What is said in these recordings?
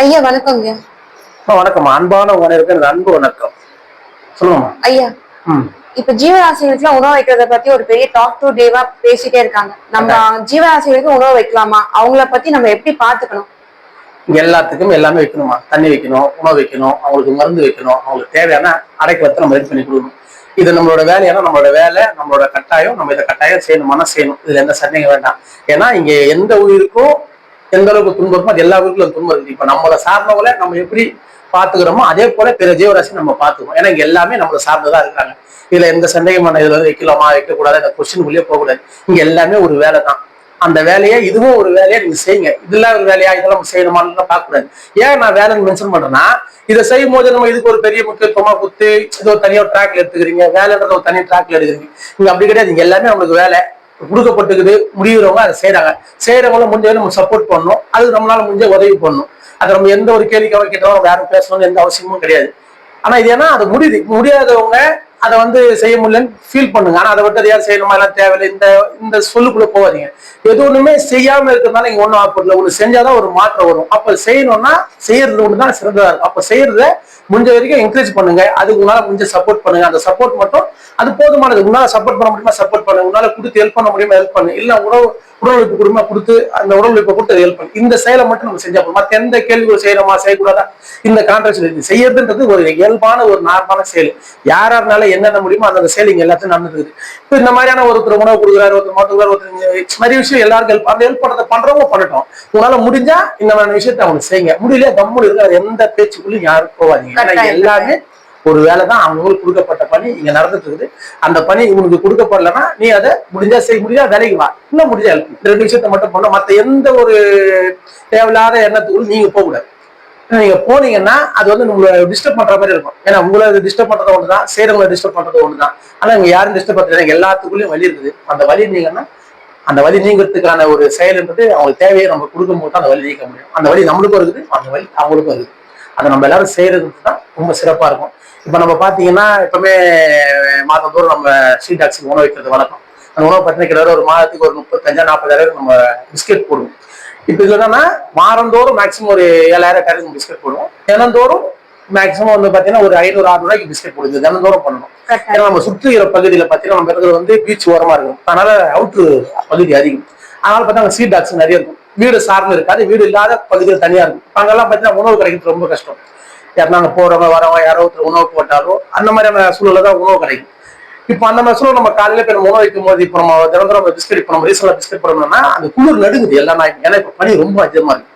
ஐயா வணக்கங்க வணக்கம் அன்பான உணருக்கு எனது அன்பு வணக்கம். சொல்லுங்கம்மா. ஐயா இப்ப ஜீவராசிகளுக்கு உணவு வைக்கிறத பத்தி ஒரு பெரிய டாக் டு டேவா பேசிட்டே இருக்காங்க. நம்ம ஜீவராசிகளுக்கு உணவு வைக்கலாமா? அவங்கள பத்தி நம்ம எப்படி பாத்துக்கணும் எல்லாத்துக்கும் எல்லாமே வைக்கணுமா தண்ணி வைக்கணும் உணவு வைக்கணும் அவங்களுக்கு மருந்து வைக்கணும் அவங்களுக்கு தேவையான அடைக்கலத்தை நம்ம ரெடி பண்ணி கொடுக்கணும். இது நம்மளோட வேலையான நம்மளோட வேலை நம்மளோட கட்டாயம் நம்ம இதை கட்டாயம் செய்யணுமானா செய்யணும். இதுல எந்த சந்தேகம் வேண்டாம். ஏன்னா இங்க எந்த உயிருக்கும் எந்த அளவுக்கு துன்பம் அது எல்லா உயிருக்கும் துன்பம் இருக்கு இப்ப நம்மளை சார்ந்தவங்கள நம்ம எப்படி பாத்துக்கிறோமோ அதே போல பிற ஜீவராசி நம்ம பாத்துக்கோம் ஏன்னா இங்க எல்லாமே நம்மளை சார்ந்ததா இருக்காங்க இதுல எந்த சந்தேகமான இதுல வந்து வைக்கலாமா? வைக்கக்கூடாது? அந்த கொஸ்டின் உள்ளே போகக்கூடாது. இங்க எல்லாமே ஒரு வேலை தான். அந்த வேலையை இதுவும் ஒரு வேலையை நீங்க செய்யுங்க. இதெல்லாம் ஒரு வேலையா? இதெல்லாம் நம்ம செய்யணுமான்னு பார்க்க கூடாது ஏன் நான் வேலைன்னு மென்ஷன் பண்றேன்னா இதை செய்யும் போது நம்ம இதுக்கு ஒரு பெரிய முக்கியத்துவமா குத்து இது ஒரு தனியா ட்ராக்ல எடுத்துக்கிறீங்க. வேலைன்றத ஒரு தனி ட்ராக்ல எடுக்கிறீங்க. இங்க அப்படி கிடையாது. எல்லாமே நம்மளுக்கு வேலை. கொடுக்கப்பட்டுக்குது முடிகிறவங்க அதை செய்யறாங்க செய்யறவங்கள முடிஞ்ச நம்ம சப்போர்ட் பண்ணணும். அது நம்மளால முடிஞ்ச உதவி பண்ணணும். அது நம்ம எந்த ஒரு கேள்வி கவலை கேட்டாலும் நம்ம யாரும் பேசணும்னு எந்த அவசியமும் கிடையாது. ஆனா இது ஏன்னா அது முடியுது. முடியாதவங்க அதை வந்து செய்ய முடியலன்னு ஃபீல் பண்ணுங்க. ஆனால் அதை விட்டு யார் செய்யணுமா? எல்லாம் தேவையில்லை. இந்த இந்த சொல்லுக்குள்ள போகாதீங்க. எது ஒன்றுமே செய்யாமல் இருக்கிறதுனால இங்கே ஒன்றும் ஆகப்படல ஒன்று செஞ்சாதான் ஒரு மாற்றம் வரும். அப்போ செய்யணும்னா செய்யறது ஒன்று தான் சிறந்ததாக இருக்கும். அப்போ செய்யறத முடிஞ்ச வரைக்கும் என்கரேஜ் பண்ணுங்க. அதுக்கு உங்களால் முடிஞ்ச சப்போர்ட் பண்ணுங்க. அந்த சப்போர்ட் மட்டும் அது போதுமானது. உங்களால் சப்போர்ட் பண்ண முடியுமா? சப்போர்ட் பண்ணுங்க. உங்களால் கொடுத்து ஹெல்ப் பண்ண முடியுமா? ஹெல்ப் பண்ணு. இல்லை உணவு உடல் உழைப்பு கொடுமா கொடுத்து அந்த உடல் உழைப்பை கொடுத்து ஹெல்ப் பண்ணு. இந்த செயலை மட்டும் நம்ம செஞ்சா போதும். மத்த எந்த கேள்விகள் செய்யணுமா செய்யக்கூடாதா? இந்த கான்ட்ராக்ட் இருக்கு செய்யறதுன்றது ஒரு இயல்பான ஒரு நார்மலான செயல். யாரா இருந்தாலும் என்னென்ன முடியுமோ அந்த செயல் இங்க எல்லாத்தையும் நடந்துருக்குது இப்போ இந்த மாதிரியான ஒருத்தர் உணவு கொடுக்குறாரு ஒருத்தர் மாத்துக்கிறார் ஒருத்தர் நிறைய விஷயம் எல்லாருக்கும் ஹெல்ப் அந்த ஹெல்ப் பண்றதை பண்றவங்க பண்ணட்டும். உங்களால முடிஞ்சா இந்த மாதிரி விஷயத்தை அவங்க செய்யுங்க. முடியல கம்முன்னு இருக்கு அது எந்த பேச்சுக்குள்ளும் யாரும் கட்டாயம். எல்லாமே ஒரு வேலை தான் அவங்களுக்கு கொடுக்கப்பட்ட பணி இங்க நடந்துட்டு இருக்குது அந்த பணி உனக்கு கொடுக்கப்படலன்னா நீ அதை முடிஞ்சா செய்ய முடிஞ்சா வேலைக்கு வா. இன்னும் முடிஞ்சா help. ரெண்டு விஷயத்த மட்டும் பண்ண மத்த எந்த ஒரு தேவையில்லாத எண்ணத்துக்குள்ள நீங்க போக கூடாது ஏன்னா நீங்க போனீங்கன்னா அது வந்து உங்களை டிஸ்டர்ப் பண்ற மாதிரி இருக்கும். ஏன்னா உங்களை டிஸ்டர்ப் பண்றது ஒண்ணுதான். செய்யறவங்களை டிஸ்டர்ப் பண்றது ஒண்ணுதான். ஆனா இங்க யாரும் டிஸ்டர்ப் பண்றது எல்லாத்துக்குள்ளயும் வழி இருக்குது. அந்த வழி நீங்கன்னா அந்த வழி நீங்கிறதுக்கான ஒரு செயல்ன்றது அவங்களுக்கு தேவையை நம்ம கொடுக்கும்போது தான் அந்த வழி நீக்க முடியும். அந்த வழி நம்மளுக்கும் இருக்குது அந்த வழி அவங்களுக்கும் இருக்குது. அதை நம்ம எல்லாரும் செய்யறது தான் ரொம்ப சிறப்பா இருக்கும். இப்ப நம்ம பாத்தீங்கன்னா எப்பவுமே மாதந்தோறும் நம்ம ஸ்ட்ரீட் டாக்ஸிக்கு உணவு வைக்கிறது வழக்கம். அந்த உணவு பார்த்தீங்கன்னா கிட்டத்தட்ட ஒரு மாதத்துக்கு ஒரு முப்பத்தஞ்சா நாற்பதாயிரம் நம்ம பிஸ்கெட் போடுவோம். இப்ப இதுல என்னன்னா வாரந்தோறும் மேக்ஸிமம் ஒரு ஏழாயிரம் கரைக்கு பிஸ்கெட் போடுவோம். தினந்தோறும் மேக்ஸிமம் வந்து பாத்தீங்கன்னா ஒரு ஐநூறு ஆறு ரூபாய்க்கு பிஸ்கெட் போடுது தினந்தோறும் பண்ணணும். ஏன்னா நம்ம சுற்றுகிற பகுதியில பாத்தீங்கன்னா நம்ம இருக்கிறது வந்து பீச் ஓரமா இருக்கும். அதனால அவுட்ரு பகுதி அதிகம். அதனால பார்த்தா சீட் டாக்ஸ் நிறைய இருக்கும். வீடு சார்ந்து இருக்காது. வீடு இல்லாத பகுதியில் தனியாக இருக்கும். அங்கெல்லாம் பார்த்தீங்கன்னா உணவு கிடைக்கிறது ரொம்ப கஷ்டம். யாருன்னா அங்க போறவங்க வரவங்க யாரோ ஒருத்தர் உணவு போட்டாலோ அந்த மாதிரியான சூழல்ல தான் உணவு கிடைக்கும். இப்போ அந்த மாதிரி சூழல் நம்ம காலையில இப்போ நம்ம உணவு வைக்கும் போது இப்போ நம்ம தினந்தோறும் பிஸ்கெட் இப்போ நம்ம ரீசெண்டாக பிஸ்கெட் போடணும்னா அந்த குளிர் நடுங்குது எல்லா நாய்க்கும் ஏன்னா இப்போ பனி ரொம்ப அதிகமா இருக்கு.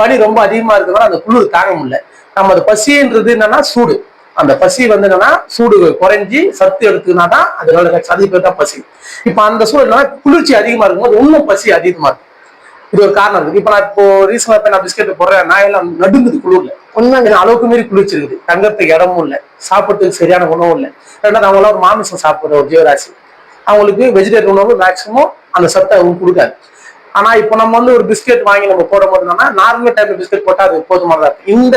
பனி ரொம்ப அதிகமா இருக்கிறதுனால அந்த குளிர் தாங்க முடியல. நம்ம அந்த பசின்றது என்னன்னா சூடு. அந்த பசி வந்து என்னன்னா சூடு குறைஞ்சி சத்து எடுத்துனா தான் அதனால அதிக பேர் தான் பசி. இப்போ அந்த சூழல் என்னன்னா குளிர்ச்சி அதிகமா இருக்கும்போது இன்னும் பசி அதிகமா இருக்கும் இது ஒரு காரணம் இருக்கு இப்போ நான் இப்போ போய் நான் பிஸ்கெட் போடுறேன் நான் எல்லாம் நடுங்குது குளிர்ல. உண்மைங்க அளவுக்கு மீறி குளிர்ச்சி இருக்குது தங்கறதுக்கு இடமும் இல்லை. சாப்பிட்றதுக்கு சரியான உணவும் இல்லை. ரெண்டாவது அவங்களாம் ஒரு மாமிசம் சாப்பிடுற ஒரு ஜீவராசி. அவங்களுக்கு வெஜிடேரியன் உணவு மேக்சிமம் அந்த சத்தை அவங்க கொடுக்காது. ஆனா இப்போ நம்ம வந்து ஒரு பிஸ்கெட் வாங்கி நம்ம போடும் போது என்னன்னா நார்மல் டைப்ல பிஸ்கெட் போட்டா அது போதுமானதா இருக்கு இந்த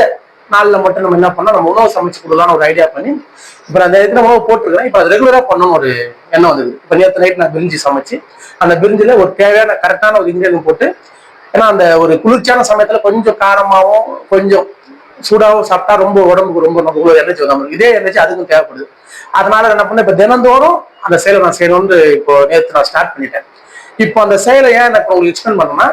நாளில் மட்டும் நம்ம என்ன பண்ணோம்? நம்ம உணவு சமைச்சு கொடுக்கலாம்னு ஒரு ஐடியா பண்ணி இப்போ அந்த நேரத்தில் உணவு போட்டிருக்கேன் இப்போ அது ரெகுலராக பண்ணணும் ஒரு எண்ணம் வந்தது. இப்போ நேற்று நைட் நான் பிரிஞ்சு சமைச்சு அந்த பிரிஞ்சில் ஒரு தேவையான கரெக்டான ஒரு இன்கிரியன் போட்டு ஏன்னா அந்த ஒரு குளிர்ச்சியான சமயத்தில் கொஞ்சம் காரமாகவும் கொஞ்சம் சூடாகவும் சாப்பிட்டா ரொம்ப உடம்புக்கு ரொம்ப நம்ம எனர்ஜி வரும் இதே எனர்ஜி அதுக்கும் தேவைப்படுது. அதனால என்ன பண்ண இப்போ தினந்தோறும் அந்த செயலை நான் செய்யணும்னு இப்போ நேற்று நான் ஸ்டார்ட் பண்ணிட்டேன். இப்போ அந்த செயலை ஏன் எனக்கு உங்களுக்கு எக்ஸ்பிளைன் பண்ணோம்னா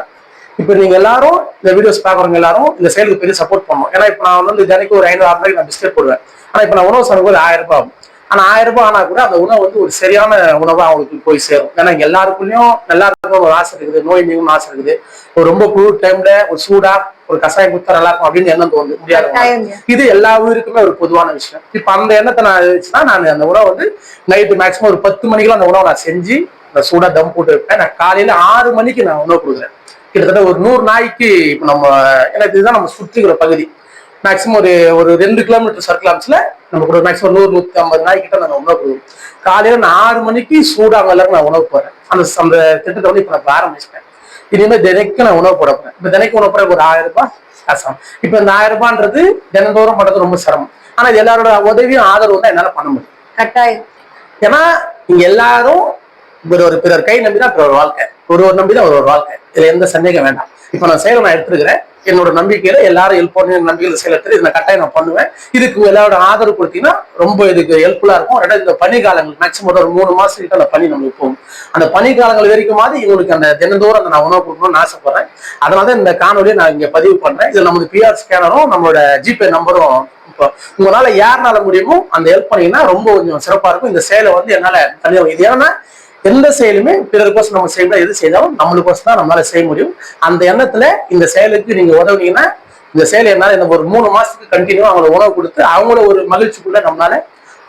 இப்போ நீங்க எல்லாரும் இந்த வீடியோஸ் பாக்குறவங்க எல்லாரும் இந்த செயலுக்கு பெரிய சப்போர்ட் பண்ணணும். ஏன்னா இப்போ நான் வந்து தினைக்கு ஒரு ஐநூறு ஆறு நான் பிஸ்கெட் போடுவேன். ஆனா இப்போ நான் உணவு சமைக்கும் ஒரு ஆயிரம் ரூபாய் ஆகும். ஆனா ஆயிரம் ரூபாய் ஆனா கூட அந்த உணவு வந்து ஒரு சரியான உணவா அவங்களுக்கு போய் சேரும். ஏன்னா எல்லாருக்குள்ளயும் எல்லாருக்கும் ஒரு ஆசை இருக்குது நோய் நீங்கும் ஆசை இருக்குது. ஒரு ரொம்ப குளிர் டைம்ல ஒரு சூடா ஒரு கஷாயம் குத்தா நல்லா இருக்கும் அப்படின்னு எண்ணம் தோணுது. முடியாது. இது எல்லா உயிருக்குமே ஒரு பொதுவான விஷயம். இப்ப அந்த எண்ணத்தை நான் வச்சுன்னா நான் அந்த உணவை வந்து நைட்டு மேக்ஸிமம் ஒரு பத்து மணிக்கெல்லாம் அந்த உணவை நான் செஞ்சு அந்த சூடா தம் போட்டு வைப்பேன். நான் காலையில ஆறு மணிக்கு நான் உணவு கொடுக்குறேன். கிட்டத்தட்ட ஒரு நூறு நாய்க்கு இப்ப நம்ம எனக்கு இதுதான் நம்ம சுற்றிக்கிற பகுதி. மேக்ஸிமம் ஒரு ஒரு ரெண்டு கிலோமீட்டர் சர்க்கிள் ஆம்ஸ்ல நமக்கு ஒரு மேக்ஸிமம் நூறு நூத்தி ஐம்பது நாய்க்கிட்ட நான் உணவு கொடுக்குறேன் காலையில நான் ஆறு மணிக்கு சூடா அவங்க எல்லாரும் நான் உணவு போறேன் அந்த அந்த திட்டத்தை வந்து இப்ப நான் ஆரம்பிச்சிட்டேன். இனிமே தினைக்கும் நான் உணவு போட போறேன். இப்ப தினைக்கும் உணவு போட ஒரு ஆயிரம் ரூபாய் கஷ்டம் இப்ப இந்த ஆயிரம் ரூபான்றது தினந்தோறும் பண்றது ரொம்ப சிரமம். ஆனா இது எல்லாரோட உதவியும் ஆதரவும் தான் என்னால பண்ண முடியும். கட்டாயம். ஏன்னா இங்க எல்லாரும் ஒரு ஒரு பிறர். கை நம்பி தான் பிறர் வாழ்க்கை ஒரு ஒரு நம்பி தான் ஒரு ஒரு வாழ்க்கை. இதுல எந்த சந்தேகம் வேண்டாம். இப்ப நான் செயலை நான் எடுத்துருக்கிறேன். என்னோட நம்பிக்கையில எல்லாரும் ஹெல்ப் பண்ணுங்க நம்பிக்கையில செயல் எடுத்து இதை கட்டாயம் நான் பண்ணுவேன். இதுக்கு எல்லாரோட ஆதரவு கொடுத்தீங்கன்னா ரொம்ப இதுக்கு ஹெல்ப்ஃபுல்லா இருக்கும். ரெண்டாவது இந்த பனிக்காலங்கள் மேக்சிமம் ஒரு மூணு மாசத்துக்கிட்ட அந்த பனி நம்மளுக்கு போகும். அந்த வரைக்கும் வரைக்குமாவது இவங்களுக்கு அந்த தினந்தோறும் அந்த நான் உணவு கொடுக்கணும்னு ஆசைப்படுறேன். அதனால இந்த காணொலியை நான் இங்க பதிவு பண்றேன். இதுல நமது பிஆர் ஸ்கேனரும் நம்மளோட ஜிபே நம்பரும் உங்களால யாருனால முடியுமோ அந்த ஹெல்ப் பண்ணீங்கன்னா ரொம்ப கொஞ்சம் சிறப்பா இருக்கும். இந்த செயலை வந்து என்னால தனியாக இது ஏன்னா எந்த செயலுமே பிறருக்கோசம் நம்ம செய்யணும் எது செய்தாலும் நம்மளுக்கோசம் தான் நம்மளால செய்ய முடியும். அந்த எண்ணத்துல இந்த செயலுக்கு நீங்க உதவுனீங்கன்னா இந்த செயலை என்னால இந்த ஒரு மூணு மாசத்துக்கு கண்டினியூ அவங்கள உணவு கொடுத்து அவங்கள ஒரு மகிழ்ச்சிக்குள்ள நம்மளால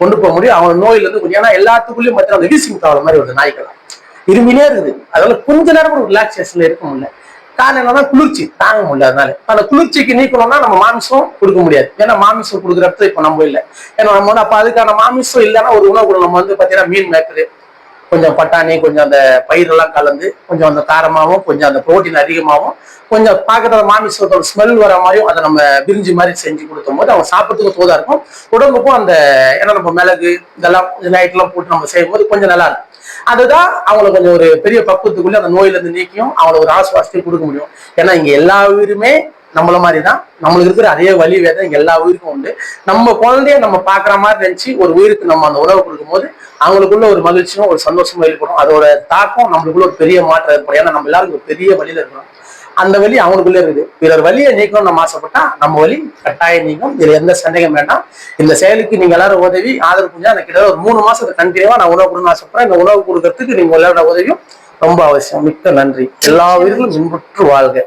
கொண்டு போக முடியும். அவங்க நோயில இருந்து ஏன்னா எல்லாத்துக்குள்ளயும் மற்ற அந்த வீசிங் ப்ராப்ளம் மாதிரி ஒரு நாய்க்கலாம் இருமினே இருக்குது. அதனால கொஞ்ச நேரம் ஒரு ரிலாக்ஸேஷன்ல இருக்க முடியல. காரணம் என்னன்னா குளிர்ச்சி. தாங்க முடியல அதனால. அந்த குளிர்ச்சிக்கு நீக்கணும்னா நம்ம மாமிசம் கொடுக்க முடியாது. ஏன்னா மாமிசம் கொடுக்குற இடத்துல இப்ப நம்ம இல்லை. ஏன்னா நம்ம வந்து அப்ப அதுக்கான மாமிசம் இல்லைன்னா ஒரு உணவு கூட நம்ம வந்து பாத்தீங்கன்னா மீன் மேக்கரு கொஞ்சம் பட்டாணி கொஞ்சம் அந்த பயிரெல்லாம் கலந்து கொஞ்சம் அந்த காரமாகவும் கொஞ்சம் அந்த புரோட்டீன் அதிகமாகவும் கொஞ்சம் பார்க்கறத மாமிசத்தோட ஸ்மெல் வர மாதிரியும் அதை நம்ம பிரிஞ்சு மாதிரி செஞ்சு கொடுக்கும் போது அவங்க சாப்பிட்றதுக்கு தோதா இருக்கும். உடம்புக்கும் அந்த ஏன்னா நம்ம மிளகு இதெல்லாம் நைட்லாம் போட்டு நம்ம செய்யும்போது கொஞ்சம் நல்லா இருக்கும். அதுதான் அவங்கள கொஞ்சம் ஒரு பெரிய பக்குவத்துக்குள்ளே அந்த நோயிலேருந்து நீக்கியும் அவங்கள ஒரு ஆசுவாசத்தையும் கொடுக்க முடியும். ஏன்னா இங்கே எல்லா உயிருமே நம்மள மாதிரி தான் நம்மளுக்கு இருக்கிற அதே வலி வேதனை எல்லா உயிருக்கும் உண்டு. நம்ம குழந்தைய நம்ம பாக்குற மாதிரி நினைச்சு ஒரு உயிருக்கு நம்ம அந்த உணவு கொடுக்கும்போது அவங்களுக்குள்ள ஒரு மகிழ்ச்சியும் ஒரு சந்தோஷமும் ஏற்படும். அதோட தாக்கம் நம்மளுக்குள்ள ஒரு பெரிய மாற்றம் ஏற்படும். ஏன்னா நம்ம எல்லாரும் ஒரு பெரிய வழியில இருக்கிறோம். அந்த வழி அவனுக்குள்ளே இருக்குது. பிறர் வழியை நீக்கணும்னு நம்ம ஆசைப்பட்டா நம்ம வழி கட்டாயம் நீக்கும் இதுல எந்த சந்தேகம் வேண்டாம். இந்த செயலுக்கு நீங்க எல்லாரும் உதவி ஆதரவு புரிஞ்சா எனக்கு கிட்ட ஒரு மூணு மாசத்துக்கு கண்டினியூவா நான் உணவு கொடுக்கணும்னு ஆசைப்படுறேன். இந்த உணவு கொடுக்கறதுக்கு நீங்க எல்லாரோட உதவியும் ரொம்ப அவசியம். மிக்க நன்றி. எல்லா உயிர்களும் இன்புற்று வாழ்க.